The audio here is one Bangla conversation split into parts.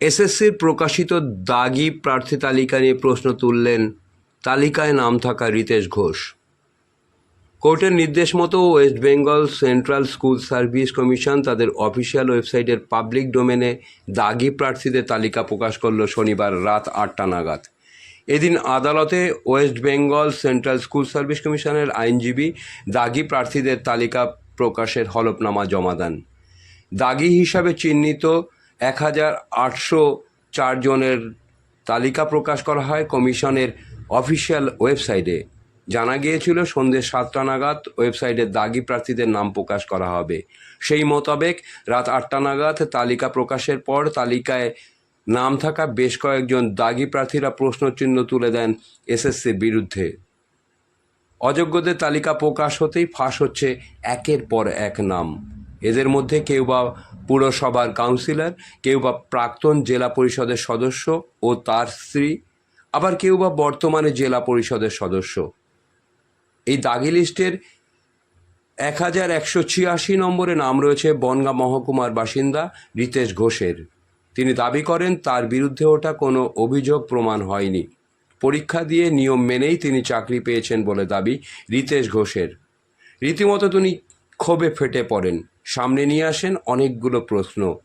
এসএসসির প্রকাশিত দাগি প্রার্থী তালিকা নিয়ে প্রশ্ন তুললেন তালিকায় নাম থাকা রিতেশ ঘোষ। কোর্টের নির্দেশ মতো West Bengal central school service commission তাদের অফিসিয়াল ওয়েবসাইটের পাবলিক ডোমেনে দাগি প্রার্থীদের তালিকা প্রকাশ করল শনিবার রাত আটটা নাগাদ। এদিন আদালতে West Bengal central school service কমিশনের আইনজীবী দাগি প্রার্থীদের তালিকা প্রকাশের হলফনামা জমা দেন। দাগি হিসাবে চিহ্নিত এক হাজার আটশো চারজনের তালিকা প্রকাশ করা হয় কমিশনের অফিসিয়াল ওয়েবসাইটে। জানা গিয়েছিল, সন্ধ্যে সাতটা নাগাদ ওয়েবসাইটে দাগি প্রার্থীদের নাম প্রকাশ করা হবে। সেই মোতাবেক রাত আটটা নাগাদ তালিকা প্রকাশের পর তালিকায় নাম থাকা বেশ কয়েকজন দাগি প্রার্থীরা প্রশ্নচিহ্ন তুলে দেন এসএসসির বিরুদ্ধে। অযোগ্যদের তালিকা প্রকাশ হতেই ফাঁস হচ্ছে একের পর এক নাম। এদের মধ্যে কেউ বা পুরসভার কাউন্সিলর, কেউ বা প্রাক্তন জেলা পরিষদের সদস্য ও তার স্ত্রী, আবার কেউ বা বর্তমানে জেলা পরিষদের সদস্য। এই দাগি লিস্টের এক হাজার একশো ছিয়াশি নম্বরে নাম রয়েছে বনগাঁ মহকুমার বাসিন্দা রিতেশ ঘোষের। তিনি দাবি করেন, তার বিরুদ্ধে ওটা কোনো অভিযোগ প্রমাণ হয়নি। পরীক্ষা দিয়ে নিয়ম মেনেই তিনি চাকরি পেয়েছেন বলে দাবি রিতেশ ঘোষের। রীতিমতো তিনি ক্ষোভে ফেটে পড়েন। সামনে নিয়ে আসেন অনেকগুলো প্রশ্ন।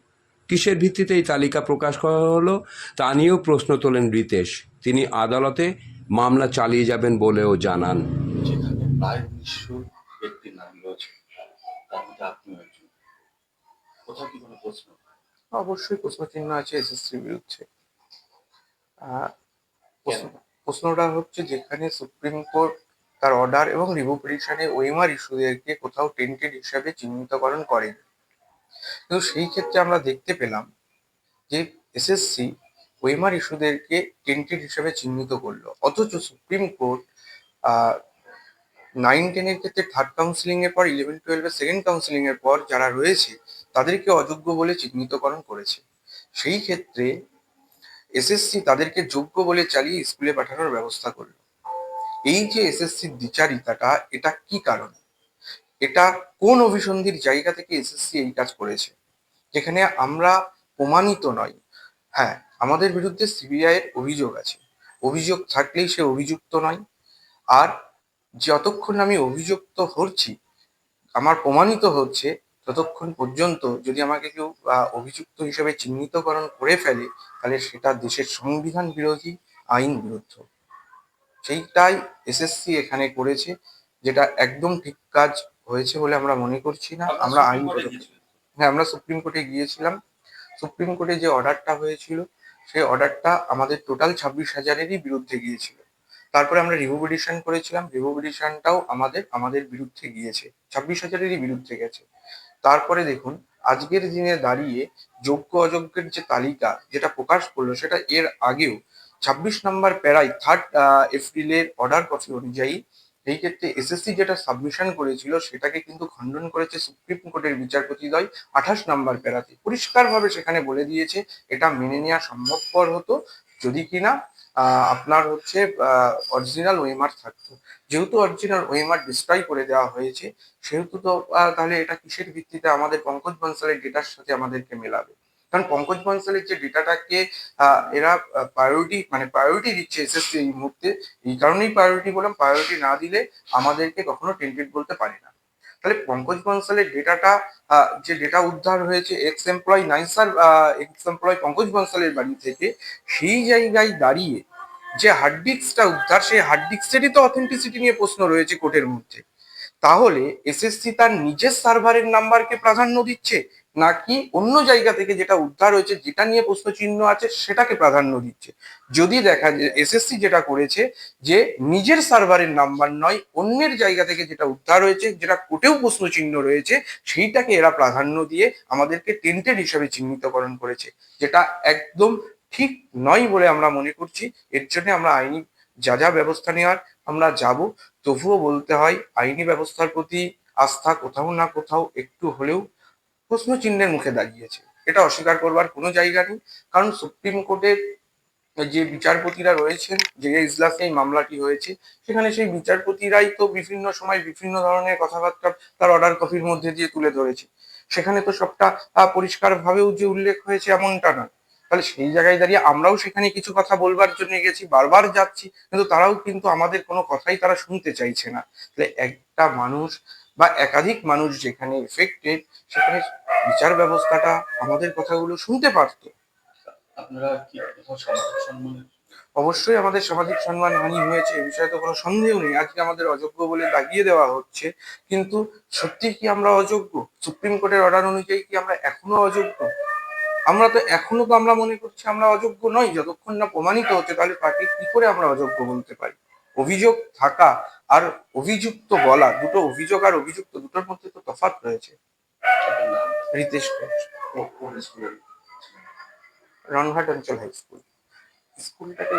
কিসের ভিত্তিতে এই তালিকা প্রকাশ করা হলো? তা নিয়েও প্রশ্ন তোলেন রিতেশ। তিনি আদালতে মামলা চালিয়ে যাবেন বলেও জানান। যেখানে প্রায় উনিশশো ব্যক্তির নাম রয়েছে তার মধ্যে আপনিও একজন। কোথাও কি কোনো প্রশ্ন? অবশ্যই প্রশ্ন চিহ্ন আছে এসএসসির বিরুদ্ধে। আহ, প্রশ্ন- প্রশ্নটা হচ্ছে যেখানে সুপ্রিম কোর্ট তার অর্ডার এবং রিভিউ পিটিশনে ওয়েমার ইস্যুদেরকে কোথাও টেন্টেড হিসাবে চিহ্নিতকরণ করেন। কিন্তু সেই ক্ষেত্রে আমরা দেখতে পেলাম যে এসএসসি ওয়েমার ইস্যুদেরকে টেন্টেড হিসাবে চিহ্নিত করল। অথচ সুপ্রিম কোর্ট নাইন টেনের ক্ষেত্রে থার্ড কাউন্সিলিং এর পর ইলেভেন টুয়েলভের সেকেন্ড কাউন্সিলিং এর পর যারা রয়েছে, তাদেরকে অযোগ্য বলে চিহ্নিতকরণ করেছে। সেই ক্ষেত্রে এসএসসি তাদেরকে যোগ্য বলে চালিয়ে স্কুলে পাঠানোর ব্যবস্থা করল। এই যে এসএসসির দ্বিচারিতাটা, এটা কি কারণ? এটা কোন অভিসন্ধির জায়গা থেকে এসএসসি এই কাজ করেছে? যেখানে আমরা প্রমাণিত নয় হ্যাঁ আমাদের বিরুদ্ধে সিবিআই এর অভিযোগ আছে। অভিযোগ থাকলেই সে অভিযুক্ত নয়। আর যতক্ষণ আমি অভিযুক্ত হচ্ছি, আমার প্রমাণিত হচ্ছে, ততক্ষণ পর্যন্ত যদি আমাকে কেউ অভিযুক্ত হিসেবে চিহ্নিতকরণ করে ফেলে, তাহলে সেটা দেশের সংবিধান বিরোধী, আইন বিরুদ্ধ। সেইটাই এসএসসি এখানে করেছে যেটা একদম ঠিক কাজ হয়েছে বলে আমরা মনে করছি না। আমরা আইন হ্যাঁ আমরা সুপ্রিম কোর্টে গিয়েছিলাম। সুপ্রিম কোর্টে যে অর্ডারটা হয়েছিল সেই অর্ডারটা আমাদের টোটাল ছাব্বিশ হাজারেরই বিরুদ্ধে গিয়েছিল। তারপরে আমরা রিভিউ পিটিশন করেছিলাম রিভিউ পিটিশনটাও আমাদের আমাদের বিরুদ্ধে গিয়েছে। ছাব্বিশ হাজারেরই বিরুদ্ধে গেছে। তারপরে দেখুন আজকের দিনে দাঁড়িয়ে যোগ্য অযোগ্যের যে তালিকা যেটা প্রকাশ করল সেটা এর আগেও ছাব্বিশ নম্বর প্যারায় থার্ড এপ্রিলের অর্ডার কপি অনুযায়ী, এই ক্ষেত্রে এসএসসি যেটা সাবমিশন করেছিল, সেটাকে কিন্তু খণ্ডন করেছে সুপ্রিম কোর্টের বিচারপতিদ্বয় আঠাশ নম্বর প্যারাতে। পরিষ্কারভাবে সেখানে বলে দিয়েছে, এটা মেনে নেওয়া সম্ভবপর হতো, যদি কিনা আপনার হচ্ছে অরিজিনাল ওয়েমার থাকতো। যেহেতু অরিজিনাল ওয়েমার ডিস্ট্রয় করে দেওয়া হয়েছে, সেহেতু তো তাহলে এটা কিসের ভিত্তিতে আমাদের পঙ্কজ বনসালের ডেটার সাথে আমাদেরকে মেলাবে? কারণ পঙ্কজ বনসালের যে ডেটাটাকে এরা প্রায়োরিটি মানে প্রায়োরিটি দিচ্ছে এসএসসি এই মুহূর্তে, এই কারণেই প্রায়োরিটি বললাম প্রায়োরিটি না দিলে আমাদেরকে কখনো টেন্টেড বলতে পারে না। তাহলে পঙ্কজ বনসালের ডেটাটা যে ডেটা উদ্ধার হয়েছে এক্স এমপ্লয় নাইসার এক্স এমপ্লয় পঙ্কজ বনসালের বাড়ি থেকে, সেই জায়গায় দাঁড়িয়ে যে হার্ড ডিস্কটা উদ্ধার, সেই হার্ড ডিস্কেরই তো অথেন্টিসিটি নিয়ে প্রশ্ন রয়েছে কোর্টের মধ্যে। তাহলে এসএসসি তার নিজের সার্ভারের নাম্বারকে প্রাধান্য দিচ্ছে? নাকি অন্য জায়গা থেকে যেটা উদ্ধার হয়েছে, যেটা নিয়ে প্রশ্ন চিহ্ন আছে, সেটাকে প্রাধান্য দিচ্ছে? যদি দেখা এসএসসি যেটা করেছে যে নিজের সার্ভারের নাম্বার নয়, অন্যের জায়গা থেকে যেটা উদ্ধার হয়েছে, যেটা কোটেও প্রশ্ন চিহ্ন রয়েছে, সেইটাকে এরা প্রাধান্য দিয়ে আমাদেরকে টেন্টেড হিসাবে চিহ্নিতকরণ করেছে, যেটা একদম ঠিক নয় বলে আমরা মনে করছি। এর জন্য আমরা আইনি যা যা ব্যবস্থা নেওয়ার আমরা যাব। তবুও বলতে হয়, আইনি ব্যবস্থার প্রতি আস্থা কোথাও না কোথাও একটু হলেও প্রশ্ন চিহ্নের মুখে দাঁড়িয়েছে। এটা অস্বীকার করবার কোনো জায়গা নেই, কারণ সুপ্রিম কোর্টের যে বিচারপতিরা রয়েছেন, যে ইজলাসে এই মামলাটি হয়েছে, সেখানে সেই বিচারপতিরাই তো বিভিন্ন সময় বিভিন্ন ধরনের কথাবার্তা তার অর্ডার কপির মধ্যে দিয়ে তুলে ধরেছে। সেখানে তো সবটা পরিষ্কারভাবেও যে উল্লেখ হয়েছে এমনটা নয়। তাহলে সেই জায়গায় দাঁড়িয়ে আমরাও সেখানে কিছু কথা বলবার জন্য গেছি, বারবার যাচ্ছি, কিন্তু তারাও কিন্তু আমাদের কোনো কথাই তারা শুনতে চাইছে না। তাহলে একটা মানুষ বা একাধিক মানুষ যেখানে এফেক্টেড সেখানে বিচার ব্যবস্থাটা আমাদের কথাগুলো শুনতে পারতো। আপনারা কি কোথাও অবশ্যই আমাদের সামাজিক সম্মান হানি হয়েছে এ বিষয়ে তো কোনো সন্দেহ নেই। আজকে আমাদের অযোগ্য বলে দাগিয়ে দেওয়া হচ্ছে কিন্তু সত্যি কি আমরা অযোগ্য? সুপ্রিম কোর্টের অর্ডার অনুযায়ী কি আমরা এখনও অযোগ্য? আমরা তো এখনও তো আমরা মনে করছি আমরা অযোগ্য নই যতক্ষণ না প্রমাণিত হচ্ছে তাহলে তাকে কি করে আমরা অযোগ্য বলতে পারি? অভিযোগ থাকা আর অভিযুক্ত বলা, দুটো অভিযোগ আর অভিযুক্ত দুটোর মধ্যে তো তফাৎ রয়েছে। রিতেশ অঞ্চল হাই স্কুল। স্কুলটাকে।